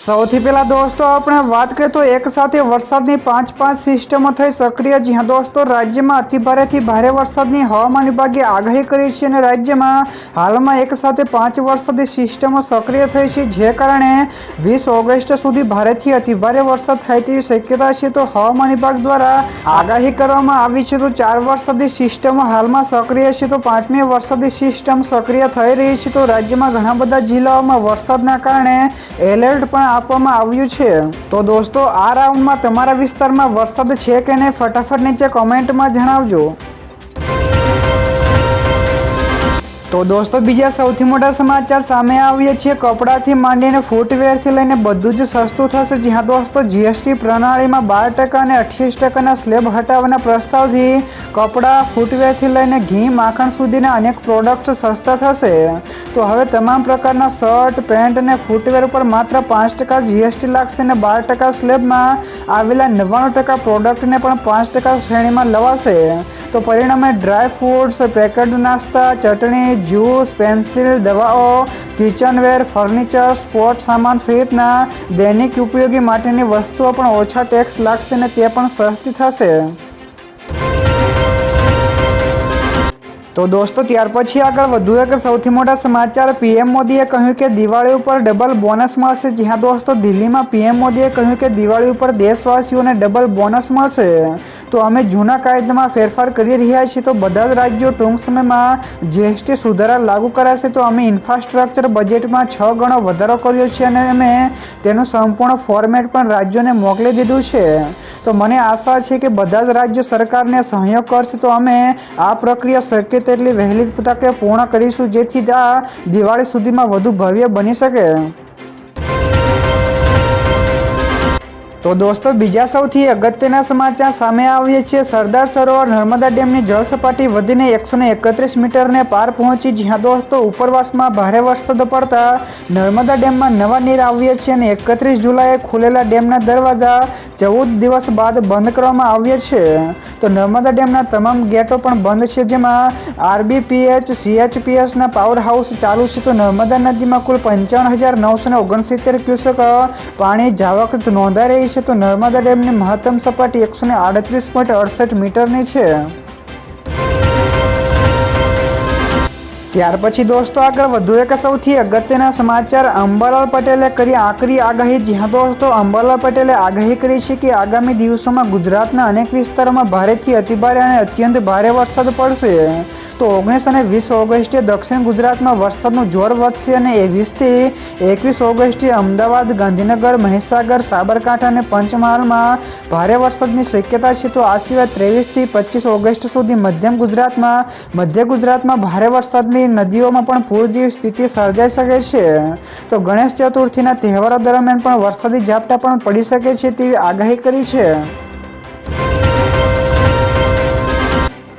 સૌથી પહેલા દોસ્તો, આપણે વાત કરીએ તો એક સાથે વરસાદની પાંચ પાંચ સિસ્ટમો થઈ સક્રિય. જ્યાં દોસ્તો, રાજ્યમાં અતિભારેથી ભારે વરસાદની હવામાન વિભાગે આગાહી કરી છે અને રાજ્યમાં હાલમાં એક સાથે પાંચ વરસાદી સિસ્ટમો સક્રિય થઈ છે, જે કારણે વીસ ઓગસ્ટ સુધી ભારેથી અતિભારે વરસાદ થાય તેવી શક્યતા છે. તો હવામાન વિભાગ દ્વારા આગાહી કરવામાં આવી છે, તો ચાર વરસાદી સિસ્ટમો હાલમાં સક્રિય છે, તો પાંચમી વરસાદી સિસ્ટમ સક્રિય થઈ રહી છે. તો રાજ્યમાં ઘણા બધા જિલ્લાઓમાં વરસાદના કારણે એલર્ટ પણ આપવામાં આવ્યું છે. તો દોસ્તો, આ રાઉન્ડમાં તમારા વિસ્તારમાં વરસાદ છે કે નહીં, ફટાફટ નીચે કોમેન્ટમાં જણાવજો. તો દોસ્તો, બીજા સૌથી મોટા સમાચાર સામે આવ્યા છે કપડાથી માંડીને ફૂટવેરથી લઈને બધું જ સસ્તું થશે. જ્યાં દોસ્તો જીએસટી પ્રણાલીમાં બાર ટકા અને અઠ્યાવીસ ટકાના સ્લેબ હટાવવાના પ્રસ્તાવથી કપડાં ફૂટવેરથી લઈને ઘી માખણ સુધીના અનેક પ્રોડક્ટ્સ સસ્તા થશે. તો હવે તમામ પ્રકારના શર્ટ, પેન્ટ અને ફૂટવેર ઉપર માત્ર પાંચ ટકા જીએસટી લાગશે અને બાર ટકા સ્લેબમાં આવેલા નવ્વાણું ટકા પ્રોડક્ટને પણ પાંચ ટકા શ્રેણીમાં લવાશે. તો પરિણામે ડ્રાય ફ્રૂટ્સ પેકેટ નાસ્તા, ચટણી જ્યુસ, પેન્સિલ, દવાઓ, કિચનવેર, ફર્નિચર સ્પોર્ટ સામાન સહિતના દૈનિક ઉપયોગી માટેની વસ્તુઓ પણ ઓછા ટેક્સ લાગશે ને તે પણ સસ્તી થશે. તો દોસ્તો, ત્યાર પછી આગળ વધુ એક સૌથી મોટા સમાચાર. પીએમ મોદીએ કહ્યું કે દિવાળી ઉપર ડબલ બોનસ મળશે. જ્યાં દોસ્તો, દિલ્હીમાં પીએમ મોદીએ કહ્યું કે દિવાળી ઉપર દેશવાસીઓને ડબલ બોનસ મળશે. તો અમે જૂના કાયદામાં ફેરફાર કરી રહ્યા છીએ. તો બધા જ રાજ્યો ટૂંક સમયમાં જીએસટી સુધારા લાગુ કરાશે. તો અમે ઇન્ફ્રાસ્ટ્રક્ચર બજેટમાં છ ગણો વધારો કર્યો છે અને અમે તેનું સંપૂર્ણ ફોર્મેટ પણ રાજ્યોને મોકલી દીધું છે. તો મને આશા છે કે બધા જ રાજ્યો સરકારને સહયોગ કરશે. તો અમે આ પ્રક્રિયા શક્ય તેટલી વહેલી તકે પૂર્ણ કરીશું જેથી આ દિવાળી સુધીમાં વધુ ભવ્ય બની શકે. તો દોસ્તો, બીજા સૌથી અગત્યના સમાચાર સામે આવીએ છીએ. સરદાર સરોવર નર્મદા ડેમની જળ સપાટી વધીને એકસો એકત્રીસ મીટરને પાર પહોંચી જ્યાં દોસ્તો, ઉપરવાસમાં ભારે વરસાદ પડતા નર્મદા ડેમમાં નવા નીર આવ્યા છે અને એકત્રીસ જુલાઈએ ખુલેલા ડેમના દરવાજા ચૌદ દિવસ બાદ બંધ કરવામાં આવ્યા છે. તો નર્મદા ડેમના તમામ ગેટો પણ બંધ છે, જેમાં આરબીપીએચ, સીએચપીએસના પાવર હાઉસ ચાલુ છે. તો નર્મદા નદીમાં કુલ પંચાવન હજાર નવસો ઓગણસિત્તેર ક્યુસેક પાણી જાવક નોંધાઈ રહી છે તો નર્મદા ડેમની મહત્તમ સપાટી એકસો ને આડત્રીસ પોઈન્ટ અડસઠ મીટરની છે. ત્યાર પછી દોસ્તો આગળ વધુ એક સૌથી અગત્યના સમાચાર. અંબાલાલ પટેલે કરી આકરી આગાહી. જ્યાં દોસ્તો, અંબાલાલ પટેલે આગાહી કરી છે કે આગામી દિવસોમાં ગુજરાતના અનેક વિસ્તારોમાં ભારેથી અતિભારે અને અત્યંત ભારે વરસાદ પડશે. તો ઓગણીસ અને વીસ ઓગસ્ટે દક્ષિણ ગુજરાતમાં વરસાદનું જોર વધશે અને વીસથી એકવીસ ઓગસ્ટે અમદાવાદ, ગાંધીનગર, મહીસાગર, સાબરકાંઠા અને પંચમહાલમાં ભારે વરસાદની શક્યતા છે. તો આ સિવાય ત્રેવીસથી પચીસ ઓગસ્ટ સુધી મધ્યમ ગુજરાતમાં, મધ્ય ગુજરાતમાં ભારે વરસાદની નદીઓમાં પણ પૂર જેવી સ્થિતિ સર્જાઈ શકે છે. તો ગણેશ ચતુર્થીના તહેવારો દરમિયાન પણ વરસાદી ઝાપટા પણ પડી શકે છે તેવી આગાહી કરી છે.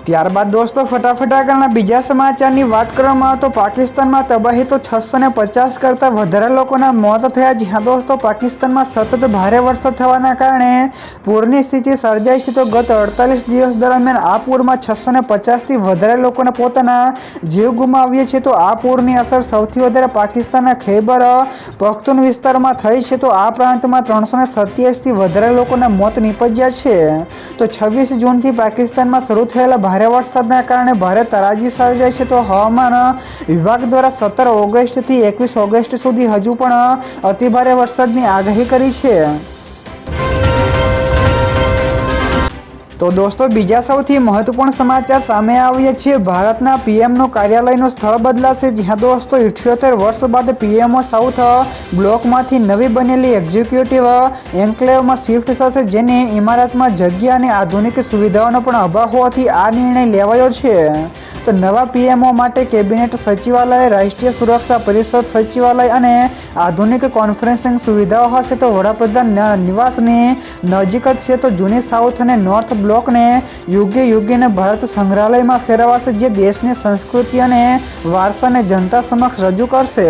ત્યારબાદ દોસ્તો, ફટાફટ આગળના બીજા સમાચારની વાત કરવામાં આવે તો પાકિસ્તાનમાં તબાહી તો છસો ને પચાસ કરતાં વધારે લોકોના મોત થયા જ્યાં દોસ્તો, પાકિસ્તાનમાં સતત ભારે વરસાદ થવાના કારણે પૂરની સ્થિતિ સર્જાઈ છે તો ગત અડતાલીસ દિવસ દરમિયાન આ પૂરમાં છસો ને પચાસથી વધારે લોકોને પોતાના જીવ ગુમાવ્યા છે. તો આ પૂરની અસર સૌથી વધારે પાકિસ્તાનના ખૈબર પખ્તુન વિસ્તારમાં થઈ છે. તો આ પ્રાંતમાં ત્રણસો ને સત્યાવીસથી વધારે લોકોના મોત નીપજ્યા છે. તો છવ્વીસ જૂનથી પાકિસ્તાનમાં શરૂ થયેલા ભારે વરસાદના કારણે ભારે તરાજી સર્જાય છે તો હવામાન વિભાગ દ્વારા સત્તર ઓગસ્ટથી એકવીસ ઓગસ્ટ સુધી હજુ પણ અતિભારે વરસાદની આગાહી કરી છે. તો દોસ્તો, બીજા સૌથી મહત્વપૂર્ણ સમાચાર સામે આવ્યા છે. ભારતના પીએમનું કાર્યાલયનું સ્થળ બદલાશે. જ્યાં દોસ્તો, ઇઠ્યોતેર વર્ષ બાદ પીએમઓ સાઉથ બ્લોકમાંથી નવી બનેલી એક્ઝિક્યુટિવ એન્કલેવમાં શિફ્ટ થશે, જેને ઇમારતમાં જગ્યા અને આધુનિક સુવિધાઓનો પણ અભાવ હોવાથી આ નિર્ણય લેવાયો છે. તો નવા પીએમઓ માટે કેબિનેટ સચિવાલય, રાષ્ટ્રીય સુરક્ષા પરિષદ સચિવાલય અને આધુનિક કોન્ફરન્સિંગ સુવિધાઓ હશે. તો વડાપ્રધાન નિવાસની નજીક જ છે. તો જૂની સાઉથ અને નોર્થ બ્લોકને યુગે યોગ્યને ભારત સંગ્રહાલયમાં ફેરવાશે જે દેશની સંસ્કૃતિ અને વારસાને જનતા સમક્ષ રજૂ કરશે.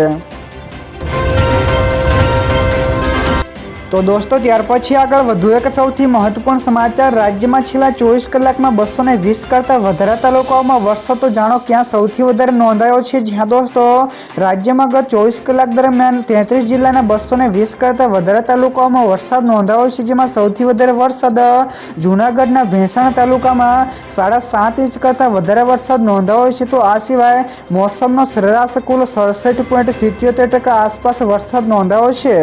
તો દોસ્તો, ત્યાર પછી આગળ વધુ એક સૌથી મહત્વપૂર્ણ સમાચાર. રાજ્યમાં છેલ્લા ચોવીસ કલાકમાં બસો ને વીસ કરતાં વધારે તાલુકાઓમાં વરસાદ તો જાણો ક્યાં સૌથી વધારે નોંધાયો છે? જ્યાં દોસ્તો, રાજ્યમાં ગત ચોવીસ કલાક દરમિયાન તેત્રીસ જિલ્લાના બસો ને વીસ કરતાં વધારે તાલુકાઓમાં વરસાદ નોંધાયો છે, જેમાં સૌથી વધારે વરસાદ જૂનાગઢના ભેંસાણ તાલુકામાં સાડા સાત ઇંચ કરતાં વધારે વરસાદ નોંધાયો છે. તો આ સિવાય મોસમનો સરેરાશ કુલ સડસઠ પોઈન્ટ સિત્યોતેર ટકા આસપાસ વરસાદ નોંધાયો છે,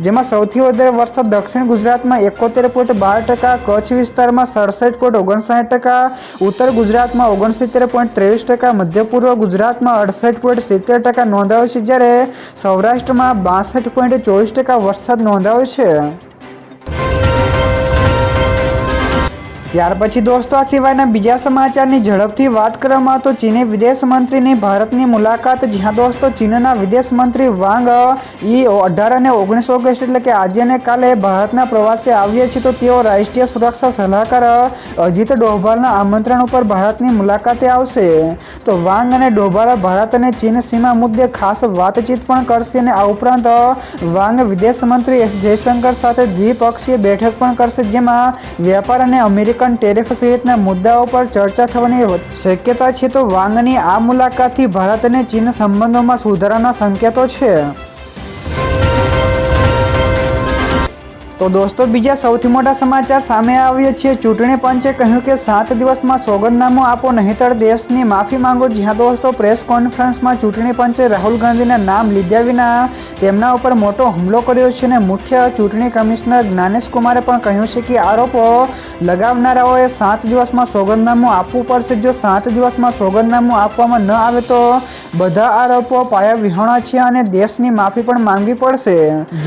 જેમાં સૌથી વધારે વરસાદ દક્ષિણ ગુજરાતમાં એકોતેર પોઈન્ટ બાર ટકા, કચ્છ વિસ્તારમાં સડસઠ પોઈન્ટ ઓગણસાઠ ટકા, ઉત્તર ગુજરાતમાં ઓગણસિત્તેર પોઈન્ટ ત્રેવીસ ટકા, મધ્ય પૂર્વ ગુજરાતમાં અડસઠ પોઈન્ટ સિત્તેર ટકા નોંધાયો છે જ્યારે સૌરાષ્ટ્રમાં બાસઠ પોઈન્ટ ચોવીસ ટકા વરસાદ નોંધાયો છે. ત્યાર પછી દોસ્તો, આ સિવાયના બીજા સમાચારની ઝડપથી વાત કરવામાં તો ચીની વિદેશ મંત્રીની ભારતની મુલાકાત. જ્યાં દોસ્તો, ચીનના વિદેશ મંત્રી વાંગ ઈ અઢાર અને ઓગણીસ ઓગસ્ટ એટલે કે આજે અને કાલે ભારતના પ્રવાસે આવ્યા છે તો તેઓ રાષ્ટ્રીય સુરક્ષા સલાહકાર અજીત ડોભાલના આમંત્રણ ઉપર ભારતની મુલાકાતે આવશે. તો વાંગ અને ડોભાલ ભારત અને ચીન સીમા મુદ્દે ખાસ વાતચીત પણ કરશે અને આ ઉપરાંત વાંગ વિદેશ મંત્રી એસ જયશંકર સાથે દ્વિપક્ષીય બેઠક પણ કરશે, જેમાં વેપાર અને અમેરિકન ટેરિફ સહિતના મુદ્દાઓ પર ચર્ચા થવાની શક્યતા છે તો વાંગની આ મુલાકાતથી ભારત અને ચીન સંબંધોમાં સુધારાના સંકેતો છે. તો દોસ્તો, બીજા સૌથી મોટા સમાચાર સામે આવ્યા છે. ચૂંટણી પંચે કહ્યું કે સાત દિવસમાં સોગંદનામું આપો, નહીંતર દેશની માફી માંગો. જ્યાં દોસ્તો, પ્રેસ કોન્ફરન્સમાં ચૂંટણી પંચે રાહુલ ગાંધીના નામ લીધા વિના તેમના ઉપર મોટો હુમલો કર્યો છે અને મુખ્ય ચૂંટણી કમિશનર જ્ઞાનેશ કુમારે પણ કહ્યું છે કે આરોપો લગાવનારાઓએ સાત દિવસમાં સોગંદનામું આપવું પડશે. જો સાત દિવસમાં સોગંદનામું આપવામાં ન આવે તો બધા આરોપો પાયા વિહોણા છે અને દેશની માફી પણ માંગવી પડશે.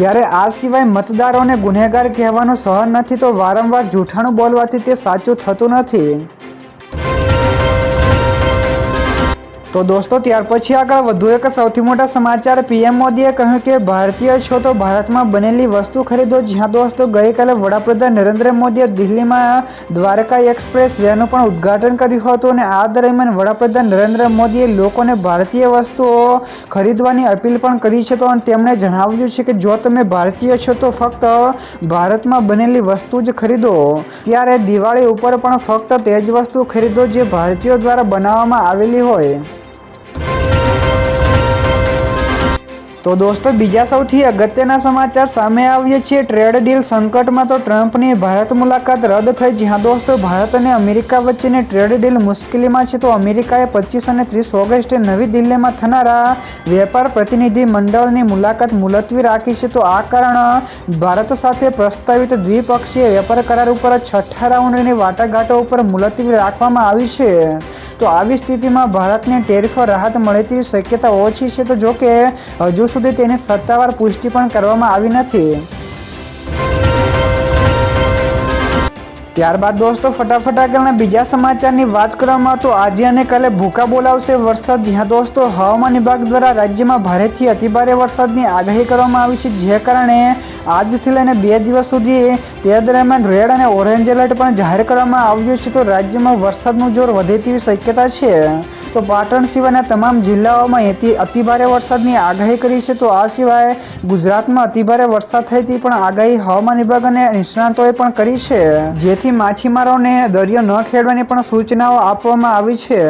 જ્યારે આ સિવાય મતદારોને ગુનેગાર કહેવાનું સહન નથી તો વારંવાર જૂઠાણું બોલવાથી તે સાચું થતું નથી. તો દોસ્તો, ત્યાર પછી આગળ વધુ એક સૌથી મોટા સમાચાર. પીએમ મોદીએ કહ્યું કે, ભારતીય છો તો ભારતમાં બનેલી વસ્તુ ખરીદો, જ્યાં દોસ્તો ગઈકાલે વડાપ્રધાન નરેન્દ્ર મોદીએ દિલ્હીમાં દ્વારકા એક્સપ્રેસ વેનું પણ ઉદ્ઘાટન કર્યું હતું અને આ દરમિયાન વડાપ્રધાન નરેન્દ્ર મોદીએ લોકોને ભારતીય વસ્તુઓ ખરીદવાની અપીલ પણ કરી છે. તો તેમણે જણાવ્યું છે કે, જો તમે ભારતીય છો તો ફક્ત ભારતમાં બનેલી વસ્તુ જ ખરીદો. ત્યારે દિવાળી ઉપર પણ ફક્ત તે જ વસ્તુ ખરીદો જે ભારતીયો દ્વારા બનાવવામાં આવેલી હોય. તો દોસ્તો, બીજા સૌથી અગત્યના સમાચાર સામે આવીએ છીએ. ટ્રેડ ડીલ સંકટમાં તો ટ્રમ્પની ભારત મુલાકાત રદ થઈ જ્યાં દોસ્તો, ભારત અને અમેરિકા વચ્ચેની ટ્રેડ ડીલ મુશ્કેલીમાં છે તો અમેરિકાએ પચીસ અને ત્રીસ ઓગસ્ટે નવી દિલ્હીમાં થનારા વેપાર પ્રતિનિધિ મંડળની મુલાકાત મુલતવી રાખી છે. તો આ કારણ ભારત સાથે પ્રસ્તાવિત દ્વિપક્ષીય વેપાર કરાર ઉપર છઠ્ઠા રાઉન્ડની વાટાઘાટો ઉપર મુલતવી રાખવામાં આવી છે. તો આવી સ્થિતિમાં ભારતને ટેરિફ રાહત મળે શક્યતા ઓછી છે. તો જોકે હજુ સુધી તેની સત્તાવાર પુષ્ટિ પણ કરવામાં આવી નથી. ત્યારબાદ દોસ્તો, ફટાફટ આગળના બીજા સમાચારની વાત કરવામાં તો આજે અને કાલે ભૂકા બોલાવશે વરસાદ. જ્યાં દોસ્તો, હવામાન વિભાગ દ્વારા રાજ્યમાં ભારેથી અતિભારે વરસાદની આગાહી કરવામાં આવી છે. જે કારણે આજથી લઈને બે દિવસ સુધી તે દરમિયાન રેડ અને ઓરેન્જ એલર્ટ પણ જાહેર કરવામાં આવ્યું છે. તો રાજ્યમાં વરસાદનું જોર વધે તેવી શક્યતા છે. તો પાટણ સિવાયના તમામ જિલ્લાઓમાં અતિ અતિભારે વરસાદની આગાહી કરી છે. તો આ સિવાય ગુજરાતમાં અતિભારે વરસાદ થાય તેવી પણ આગાહી હવામાન વિભાગ અને નિષ્ણાતોએ પણ કરી છે. જેથી માછીમારોને દરિયો ન ખેડવાની પણ સૂચનાઓ આપવામાં આવી છે.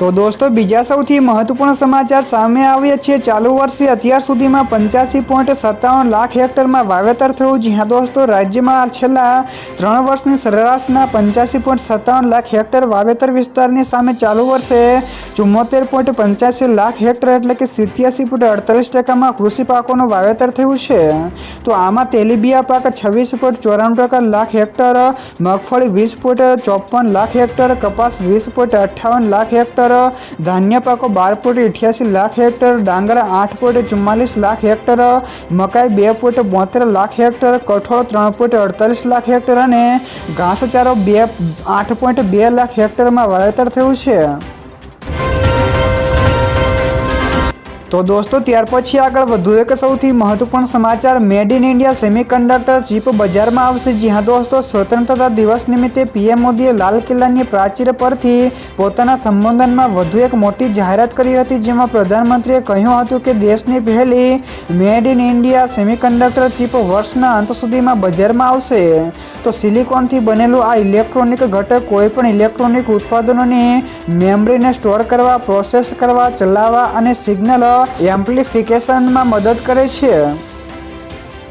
તો દોસ્તો, બીજા સૌથી મહત્વપૂર્ણ સમાચાર સામે આવ્યા છે. ચાલુ વર્ષે અત્યાર સુધીમાં પંચ્યાસી પોઈન્ટ સત્તાવન લાખ હેક્ટરમાં વાવેતર થયું, જ્યાં દોસ્તો રાજ્યમાં છેલ્લા ત્રણ વર્ષની સરેરાશના પંચ્યાસી પોઈન્ટ સત્તાવન લાખ હેક્ટર વાવેતર વિસ્તારની સામે ચાલુ વર્ષે ચુમ્મોતેર પોઈન્ટ પંચ્યાસી લાખ હેક્ટર એટલે કે સિત્યાસી પોઈન્ટ અડતાલીસ ટકામાં કૃષિ પાકોનું વાવેતર થયું છે. તો આમાં તેલીબિયા પાક છવ્વીસ પોઈન્ટ ચોરાણું ટકા લાખ હેક્ટર, મગફળી વીસ પોઈન્ટ ચોપન લાખ હેક્ટર, કપાસ વીસ પોઈન્ટ અઠ્ઠાવન લાખ હેક્ટર ધાન્ય પાકો બાર પોઈન્ટ અઠ્યાસી લાખ હેક્ટર, ડાંગર આઠ પોઈન્ટ ચુમ્માલીસ લાખ હેક્ટર, મકાઈ બે પોઈન્ટ બોતેર લાખ હેક્ટર, કઠોળ ત્રણ પોઈન્ટ અડતાલીસ લાખ હેક્ટર અને ઘાસચારો બે, આઠ પોઈન્ટ બે લાખ હેક્ટરમાં વાવેતર થયું છે. તો દોસ્તો, ત્યાર પછી આગળ વધુ એક સૌથી મહત્વપૂર્ણ સમાચાર made in India semiconductor chip બજારમાં આવશે જ્યાં દોસ્તો, સ્વતંત્રતા દિવસ નિમિત્તે પીએમ મોદીએ લાલ કિલ્લાની પ્રાચીર પરથી પોતાના સંબોધનમાં વધુ એક મોટી જાહેરાત કરી હતી, જેમાં પ્રધાનમંત્રીએ કહ્યું હતું કે દેશની પહેલી made in India semiconductor chip વર્ષના અંત સુધીમાં બજારમાં આવશે. તો સિલિકોનથી બનેલું આ ઇલેક્ટ્રોનિક ઘટક કોઈપણ ઇલેક્ટ્રોનિક ઉત્પાદનોની મેમરીને સ્ટોર કરવા, પ્રોસેસ કરવા, ચલાવવા અને સિગ્નલ એમ્પ્લિફિકેશનમાં મદદ કરે છે.